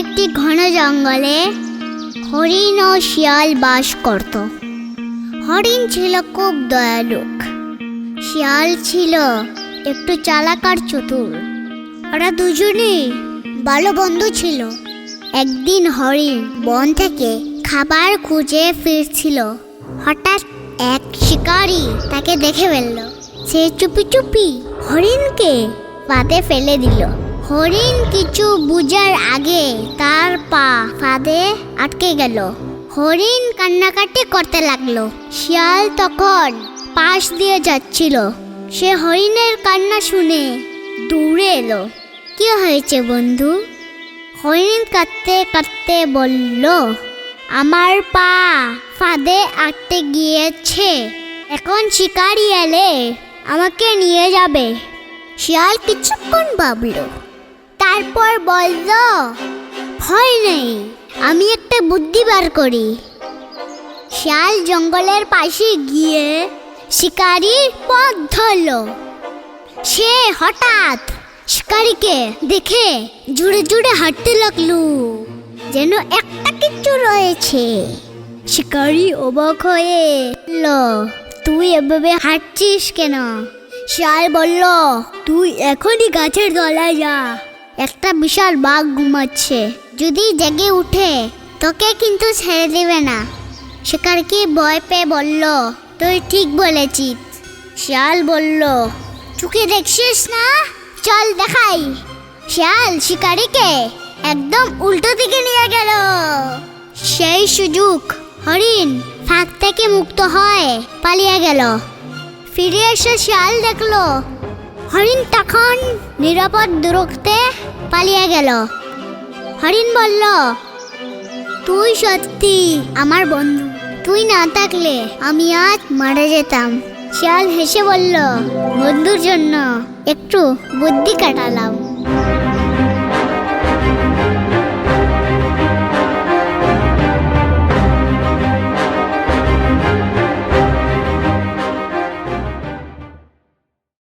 একটি ঘন জঙ্গলে হরিণ ও শিয়াল বাস করত। হরিণ ছিল খুব দয়ালুক শিয়াল ছিল একটু চালাক আর চতুর। ওরা দুজনেই ভালো বন্ধু ছিল। একদিন হরিণ বন থেকে খাবার খুঁজে ফিরছিল। হঠাৎ এক শিকারী তাকে দেখে ফেলল। সে চুপি চুপি হরিণকে ফাঁদে ফেলে দিল। হরিণ কিছু বুঝার আগে তার পা ফাঁদে আটকে গেল। হরিণ কান্নাকাটি করতে লাগল। শিয়াল তখন পাশ দিয়ে যাচ্ছিল। সে হরিণের কান্না শুনে দৌড়ে এলো। কি হয়েছে বন্ধু? হরিণ কাঁদতে কাঁদতে বলল, আমার পা ফাঁদে আটকে গিয়েছে। এখন শিকারি এলে আমাকে নিয়ে যাবে। শিয়াল কিছুক্ষণ ভাবলো। তারপর বলল ভয় নেই, আমি একটা বুদ্ধি বার করি। শিয়াল জঙ্গলের পাশে গিয়ে শিকারির পথ ধরল। সে হঠাৎ শিকারিকে দেখে জুড়ে জুড়ে হাঁটতে লাগল, যেন একটা কিছু রয়েছে। শিকারি অবাক হয়ে ল তুই এভাবে হাঁটছিস কেন? শিয়াল বলল, তুই এখনই গাছের তলায় যা। একটা বিশাল বাঘ ঘুমাচ্ছে। যদি জেগে উঠে, তোকে কিন্তু ছেড়ে দেবে না। শিকারকে ভয় পেয়ে বলল, তুই ঠিক বলেছিস। শিয়াল বলল চুকে দেখছিস না? চল দেখাই। শিয়াল শিকারিকে একদম উল্টো দিকে নিয়ে গেল। সেই সুযোগ হরিণ ফাঁক থেকে মুক্ত হয় পালিয়ে গেল। ফিরে এসে শিয়াল দেখল, হরিণ তখন নিরাপদ দূরত্বে পালিয়ে গেল। হরিণ বলল, তুই সত্যি আমার বন্ধু। তুই না থাকলে আমি আজ মারা যেতাম। শিয়াল হেসে বলল, বন্ধুর জন্য একটু বুদ্ধি কাটালাম।